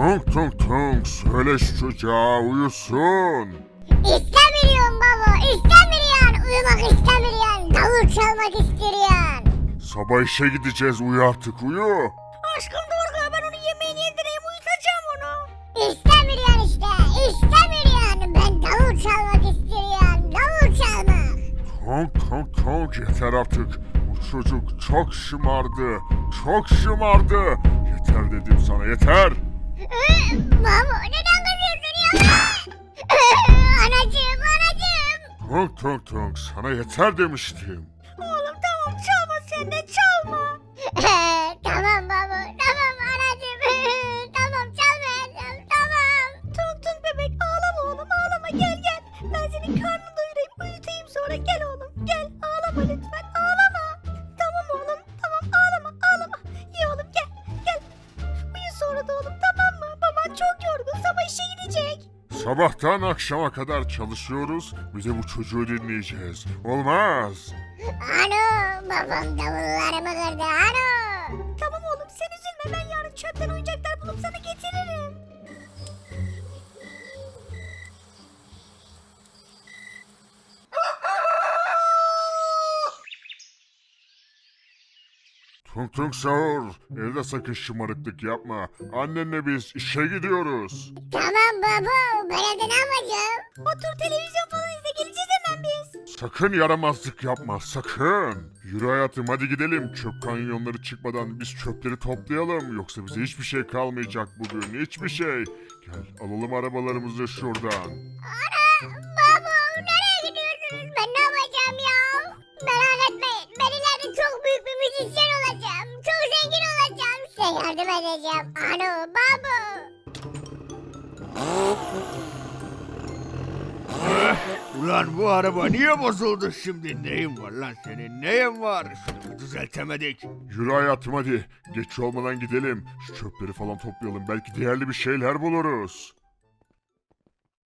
Tunk tunk tunk söyle şu çocuğa uyusun. İstemiyorum baba istemiyorum. Uyumak istemiyorum. Davul çalmak istiyorum. Sabah işe gideceğiz uyu artık uyu. Aşkım Dorga ben onu yemeğini yedireyim uyutacağım onu. İstemiyorum işte. İstemiyorum. Ben davul çalmak istiyorum. Davul çalmak. Tonk tonk tonk yeter artık. Bu çocuk çok şımardı. Çok şımardı. Yeter dedim sana yeter. Baba neden kızıyorsun ya? anacığım anacığım. Tonk tonk tonk sana yeter demiştim. Oğlum tamam çalma Sabahtan akşama kadar çalışıyoruz. Bir de bu çocuğu dinleyeceğiz. Olmaz. Ano babam davullarımı kırdı ano. Tamam oğlum sen üzülme ben yarın çöpten oyuncaklar bulup sana getiririm. Tung tung sahur. Evde sakın şımarıklık yapma. Annenle biz işe gidiyoruz. Tamam baba ben ne yapacağım? Otur televizyon falan izle geleceğiz hemen biz. Sakın yaramazlık yapma sakın. Yürü hayatım hadi gidelim. Çöp kanyonları çıkmadan biz çöpleri toplayalım. Yoksa bize hiçbir şey kalmayacak bugün. Hiçbir şey. Gel alalım arabalarımızı şuradan. Ana baba nereye gidiyorsunuz ben ne yapacağım ya? Merak etmeyin ben ileride çok büyük bir müzisyen olacağım. Çok zengin olacağım. Size yardım edeceğim. Ano baba. Ulan bu araba niye bozuldu şimdi? Neyin var lan senin? Neyin var? Şunu düzeltemedik. Yürü hayatım hadi. Geç olmadan gidelim. Şu çöpleri falan toplayalım. Belki değerli bir şeyler buluruz.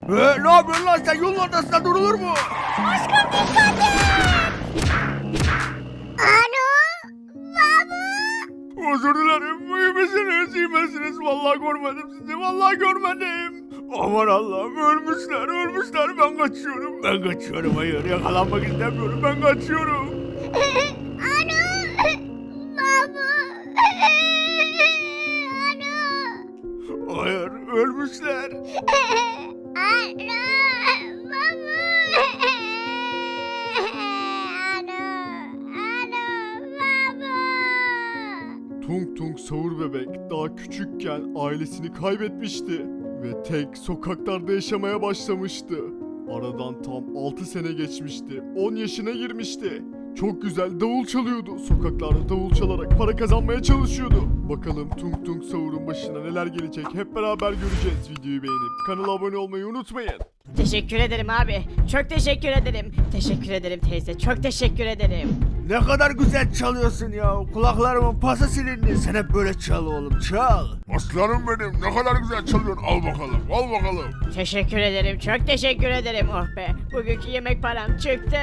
Ee, ne yapıyorsun lan sen? Yolun ortasında durulur mu? Ano baba. Özür dilerim. İyi misiniz? İyi misiniz? Vallahi görmedim sizi. Vallahi görmedim. Aman Allah'ım ölmüşler ölmüşler ben kaçıyorum ben kaçıyorum hayır yakalanmak istemiyorum ben kaçıyorum Ano baba. Ano. hayır ölmüşler Ano baba. Ano. Ano baba. Tung Tung Sağır Bebek daha küçükken ailesini kaybetmişti ve tek sokaklarda yaşamaya başlamıştı. Aradan tam 6 sene geçmişti. 10 yaşına girmişti. Çok güzel davul çalıyordu. Sokaklarda davul çalarak para kazanmaya çalışıyordu. Bakalım Tung Tung Sağır'ın başına neler gelecek hep beraber göreceğiz. Videoyu beğenip kanala abone olmayı unutmayın. Teşekkür ederim abi. Çok teşekkür ederim. Teşekkür ederim teyze. Çok teşekkür ederim. Ne kadar güzel çalıyorsun ya kulaklarımın pası silindi sen hep böyle çal oğlum çal Aslanım benim ne kadar güzel çalıyorsun. Al bakalım al bakalım. Teşekkür ederim. Çok teşekkür ederim. Oh be. Bugünkü yemek param çıktı.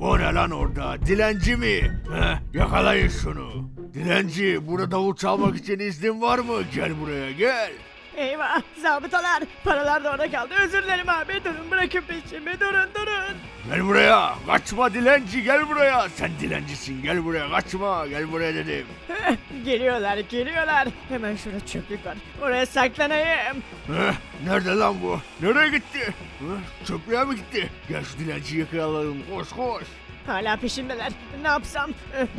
O ne lan orada dilenci mi? Heh, yakalayın şunu Dilenci burada davul çalmak için iznin var mı? Gel buraya gel Eyvah. Zabıtalar. Paralar da orada kaldı. Özür dilerim abi. Durun bırakın peşimi. Durun durun. Gel buraya kaçma dilenci gel buraya Sen dilencisin gel buraya kaçma gel buraya dedim geliyorlar geliyorlar. Hemen şurada çöplük var. Oraya saklanayım. Heh, nerede lan bu? Nereye gitti? Heh, çöplüğe mi gitti? Gel şu dilenciyi yakalayalım koş koş Hala peşimdeler. Ne yapsam?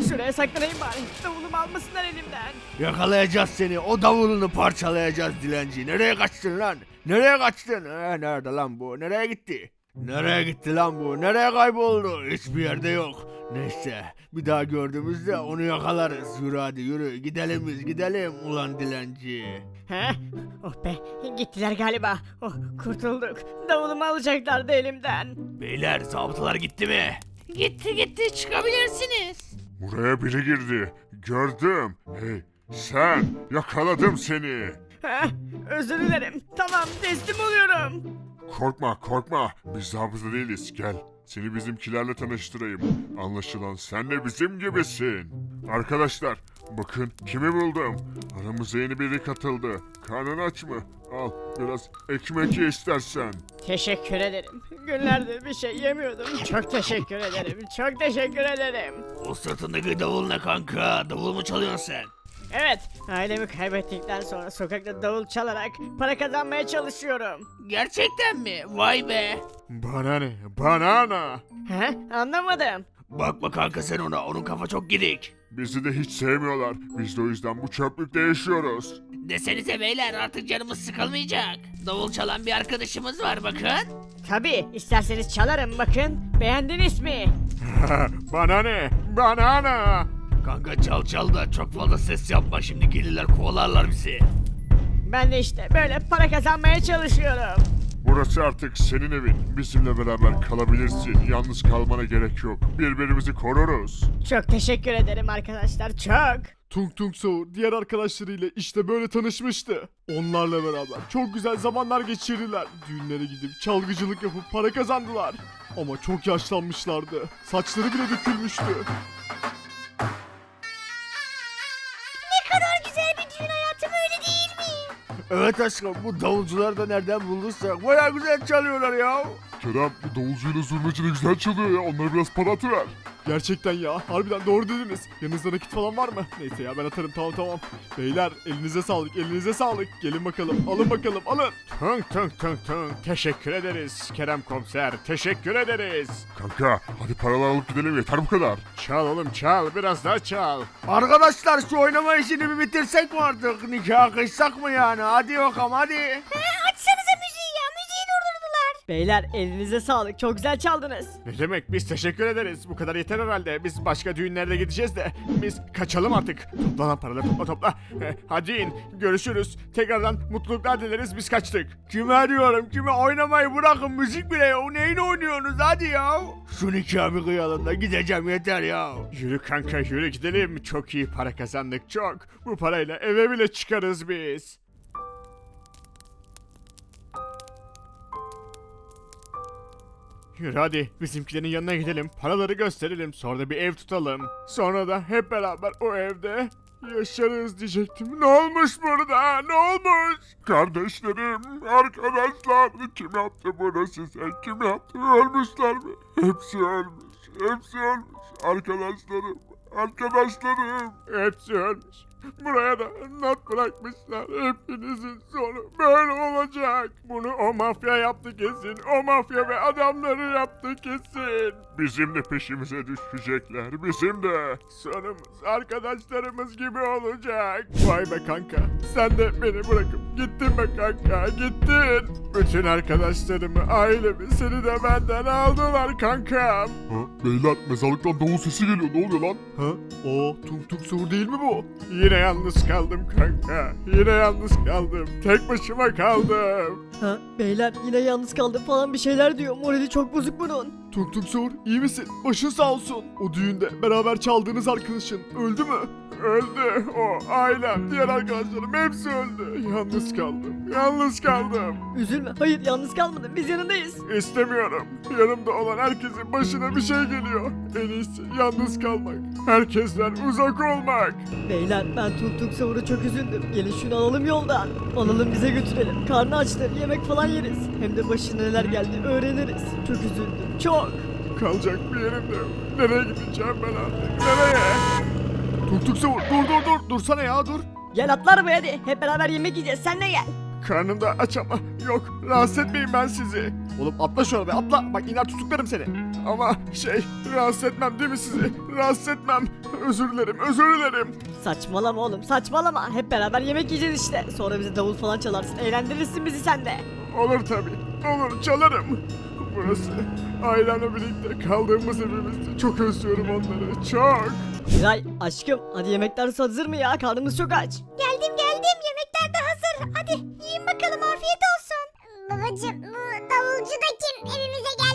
Şuraya saklanayım bari. Davulumu almasınlar elimden. Yakalayacağız seni. O davulunu parçalayacağız dilenci. Nereye kaçtın lan? Nereye kaçtın? Ee, nerede lan bu? Nereye gitti? Nereye gitti lan bu? Nereye kayboldu? Hiçbir yerde yok. Neyse bir daha gördüğümüzde onu yakalarız. Yürü hadi yürü. Gidelim biz gidelim ulan dilenci. He? Oh be gittiler galiba. Oh kurtulduk. Davulumu alacaklardı elimden. Beyler zabıtalar gitti mi? Gitti gitti çıkabilirsiniz. Buraya biri girdi. Gördüm. Hey sen yakaladım seni. Heh, özür dilerim. Tamam teslim oluyorum. Korkma korkma biz zabıta değiliz gel. Seni bizimkilerle tanıştırayım. Anlaşılan sen de bizim gibisin. Arkadaşlar Bakın kimi buldum. Aramıza yeni biri katıldı. Karnın aç mı? Al biraz ekmek ye istersen. Teşekkür ederim. Günlerdir bir şey yemiyordum. Çok teşekkür ederim. Çok teşekkür ederim. O sırtındaki davul ne kanka? Davul mu çalıyorsun sen? Evet, ailemi kaybettikten sonra sokakta davul çalarak para kazanmaya çalışıyorum. Gerçekten mi? Vay be. Bana ne? Bana ne? He? Anlamadım. Bakma kanka sen ona. Onun kafa çok gidik. Bizi de hiç sevmiyorlar. Biz de o yüzden bu çöplükte yaşıyoruz. Desenize beyler artık canımız sıkılmayacak. Davul çalan bir arkadaşımız var bakın. Tabii, isterseniz çalarım bakın. Beğendiniz mi? Bana ne? Bana ne? Kanka çal çal da çok fazla ses yapma. Şimdi gelirler kovalarlar bizi. Ben de işte böyle para kazanmaya çalışıyorum. Burası artık senin evin. Bizimle beraber kalabilirsin. Yalnız kalmana gerek yok. Birbirimizi koruruz. Çok teşekkür ederim arkadaşlar, çok. Tung Tung Sahur diğer arkadaşlarıyla işte böyle tanışmıştı. Onlarla beraber çok güzel zamanlar geçirdiler. Düğünlere gidip çalgıcılık yapıp para kazandılar. Ama çok yaşlanmışlardı. Saçları bile dökülmüştü. Evet aşkım bu davulcuları da nereden bulduysak baya güzel çalıyorlar ya. Kerem bu davulcuyla zurnacı da güzel çalıyor ya. Onlara biraz para atıver. Gerçekten ya harbiden doğru dediniz. Yanınızda nakit falan var mı? Neyse ya ben atarım tamam tamam. Beyler elinize sağlık elinize sağlık. Gelin bakalım alın bakalım alın. Tung tung tung tung. Teşekkür ederiz Kerem komiser. Teşekkür ederiz. Kanka hadi paralar alıp gidelim yeter bu kadar. Çal oğlum çal. Biraz daha çal. Arkadaşlar şu oynama işini bir bitirsek mi artık? Nikah kıysak mı yani? Hadi bakalım hadi. Açsanıza müziği ya müziği durdurdular. Beyler elinize sağlık, çok güzel çaldınız. Ne demek biz teşekkür ederiz. Bu kadar yeter herhalde. Biz başka düğünlerde gideceğiz de. Biz kaçalım artık. Topla lan paraları topla topla. Hadi in. Görüşürüz. Tekrardan mutluluklar dileriz. Biz kaçtık. Kime diyorum kime oynamayı bırakın müzik bile ya. Neyini oynuyorsunuz hadi ya. Şu nikahı bir kıyalım da gideceğim yeter ya. Yürü kanka yürü gidelim. Çok iyi para kazandık çok. Bu parayla eve bile çıkarız biz. Yürü hadi bizimkilerin yanına gidelim. Paraları gösterelim. Sonra da bir ev tutalım. Sonra da hep beraber o evde yaşarız diyecektim. Ne olmuş burada? Ne olmuş? Kardeşlerim, arkadaşlar kim yaptı bunu size? Kim yaptı? Ölmüşler mi? Hepsi ölmüş. Hepsi ölmüş. Arkadaşlarım, arkadaşlarım. Hepsi ölmüş. Buraya da not bırakmışlar. Hepinizin sonu böyle olacak. Bunu o mafya yaptı kesin. O mafya ve adamları yaptı kesin. Bizim de peşimize düşecekler. Bizim de. Sonumuz arkadaşlarımız gibi olacak. Vay be kanka. Sen de beni bırakıp gittin be kanka. Gittin. Bütün arkadaşlarımı, ailemi, seni de benden aldılar kankam. Ha, beyler mezarlıktan davul sesi geliyor. Ne oluyor lan? Ha? O Tung Tung Sahur değil mi bu? Yine yalnız kaldım kanka. Yine yalnız kaldım. Tek başıma kaldım. Ha, beyler yine yalnız kaldım falan bir şeyler diyor. Morali çok bozuk bunun. Tung Tung Sahur iyi misin? Başın sağ olsun. O düğünde beraber çaldığınız arkadaşın öldü mü? Öldü o ailem, diğer arkadaşlarım hepsi öldü. Yalnız kaldım, yalnız kaldım. Üzülme. Hayır yalnız kalmadın. Biz yanındayız. İstemiyorum. Yanımda olan herkesin başına bir şey geliyor. En iyisi yalnız kalmak. Herkesten uzak olmak. Beyler ben Tuk Tuk Savur'a çok üzüldüm. Gelin şunu alalım yoldan. Alalım bize götürelim. Karnı açtı. Yemek falan yeriz. Hem de başına neler geldi öğreniriz. Çok üzüldüm. Çok. Kalacak bir yerim de yok. Nereye gideceğim ben artık? Nereye? Tung Sahur dur dur dur. Dursana ya dur. Gel atla arabaya hadi. Hep beraber yemek yiyeceğiz. Sen de gel. Karnım da aç ama yok. Rahatsız etmeyin ben sizi. Oğlum atla şu arabaya atla. Bak iner tutuklarım seni. Ama şey rahatsız etmem değil mi sizi? Rahatsız etmem. Özür dilerim, özür dilerim. Saçmalama oğlum saçmalama. Hep beraber yemek yiyeceğiz işte. Sonra bize davul falan çalarsın. Eğlendirirsin bizi sen de. Olur tabii. Olur çalarım. Burası ailemle birlikte kaldığımız evimizdi. Çok özlüyorum onları. Çok. Miray aşkım hadi yemekler hazır mı ya? Karnımız çok aç. Geldim geldim yemekler de hazır. Hadi yiyin bakalım afiyet olsun. Babacım bu davulcu da kim evimize gelmiş?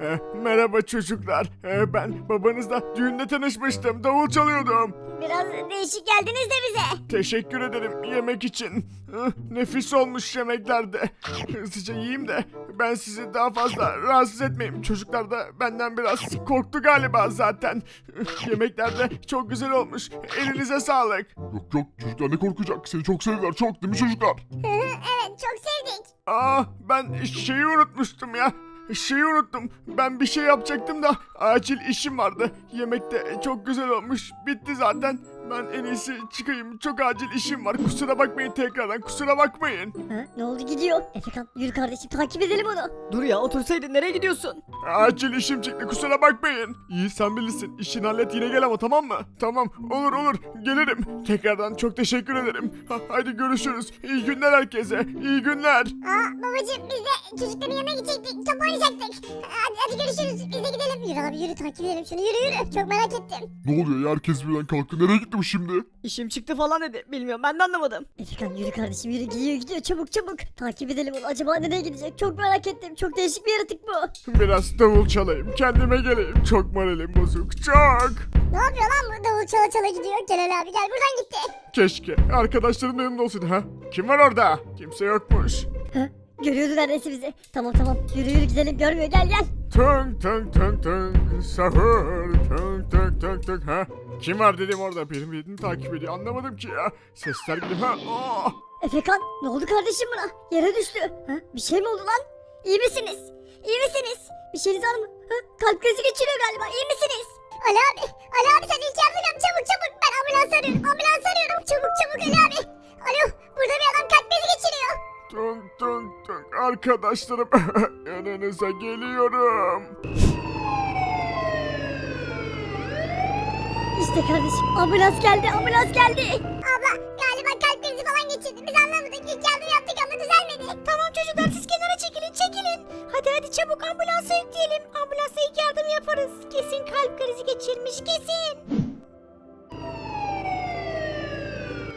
Ee, merhaba çocuklar. Ee, ben babanızla düğünde tanışmıştım. Davul çalıyordum. Biraz değişik geldiniz de bize. Teşekkür ederim yemek için. Hı, Nefis olmuş yemeklerde. Hızlıca yiyeyim de ben sizi daha fazla rahatsız etmeyeyim. Çocuklar da benden biraz korktu galiba zaten. Hı, Yemekler de çok güzel olmuş. Elinize sağlık. Yok yok çocuklar ne korkacak seni çok sevdiler çok değil mi çocuklar? evet çok sevdik. Aa ben şeyi unutmuştum ya. Şeyi unuttum. Ben bir şey yapacaktım da acil işim vardı. Yemek de çok güzel olmuş. Bitti zaten. Ben en iyisi çıkayım. Çok acil işim var. Kusura bakmayın tekrardan. Kusura bakmayın. Ha, ne oldu gidiyor? Efekan yürü kardeşim takip edelim onu. Dur ya otursaydın nereye gidiyorsun? Acil işim çıktı. Kusura bakmayın. İyi sen bilirsin. İşini hallet yine gel ama tamam mı? Tamam. Olur olur. Gelirim. Tekrardan çok teşekkür ederim. Ha, haydi görüşürüz. İyi günler herkese. İyi günler. Aa babacığım biz de çocukların yanına gidecektik. Top oynayacaktık. Hadi, hadi görüşürüz. Biz de gidelim. Yürü abi yürü takip edelim şunu yürü yürü. Çok merak ettim. Ne oluyor ya herkes birden kalktı nereye gitti bu şimdi? İşim çıktı falan dedi. Bilmiyorum ben de anlamadım. Efekan yürü kardeşim yürü gidiyor gidiyor çabuk çabuk. Takip edelim onu acaba nereye gidecek çok merak ettim. Çok değişik bir yaratık bu. Biraz davul çalayım. Kendime geleyim. Çok moralim bozuk. Çok. Ne yapıyor lan bu davul çala çala gidiyor. Gel Ali abi gel buradan gitti. Keşke arkadaşlarım da yanımda olsaydı ha. Kim var orada? Kimse yokmuş. Hı? Görüyordu neredeyse bizi. Tamam tamam yürü yürü gidelim görmüyor gel gel. Tung tung tung tung sahur tung tung tung tung ha. Kim var dedim orada benim dediğimi takip ediyor anlamadım ki ya. Sesler gidiyor ha. Aa! Efekan ne oldu kardeşim buna? Yere düştü. Ha? Bir şey mi oldu lan? İyi misiniz? İyi misiniz? Bir şeyiniz var mı? Ha? Kalp krizi geçiriyor galiba. İyi misiniz? Ali abi. Ali abi sen ilk yardım yap çabuk çabuk. Ben ambulans arıyorum. Ambulans arıyorum. Çabuk çabuk Ali abi. Alo burada bir adam kalp krizi geçiriyor. Tung tung tung arkadaşlarım yanınıza geliyorum. İşte kardeşim ambulans geldi ambulans geldi. Abla galiba kalp krizi falan geçirdi. Biz anlamadık. İlk yardım yaptık ama düzelmedi. Tamam çocuklar siz kenara çekilin çekilin. Hadi hadi çabuk ambulansa yükleyelim. Ambulansa ilk yardım yaparız. Kesin kalp krizi geçirmiş kesin.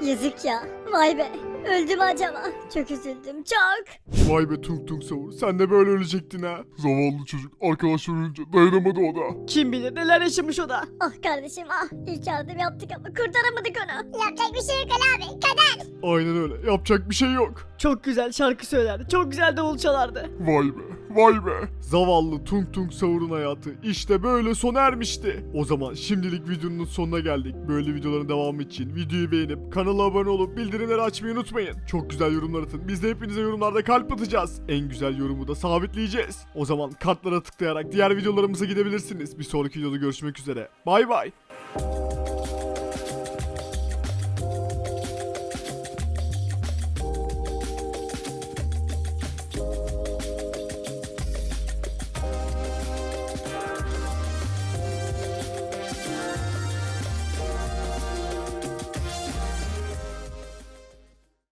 Yazık ya. Vay be. Öldü mü acaba? Çok üzüldüm çok. Vay be tung tung savur sen de böyle ölecektin ha. Zavallı çocuk arkadaşlar ölünce dayanamadı o da. Kim bilir neler yaşamış o da. Ah kardeşim ah. İlk yardım yaptık ama kurtaramadık onu. Yapacak bir şey yok Ali abi. Kader. Aynen öyle yapacak bir şey yok. Çok güzel şarkı söylerdi. Çok güzel davul çalardı. Vay be vay be. Zavallı Tung Tung Savur'un hayatı işte böyle sona ermişti. O zaman şimdilik videonun sonuna geldik. Böyle videoların devamı için videoyu beğenip kanala abone olup bildirimleri açmayı unutmayın. Çok güzel yorumlar atın. Biz de hepinize yorumlarda kalp atacağız. En güzel yorumu da sabitleyeceğiz. O zaman kartlara tıklayarak diğer videolarımıza gidebilirsiniz. Bir sonraki videoda görüşmek üzere. Bay bay.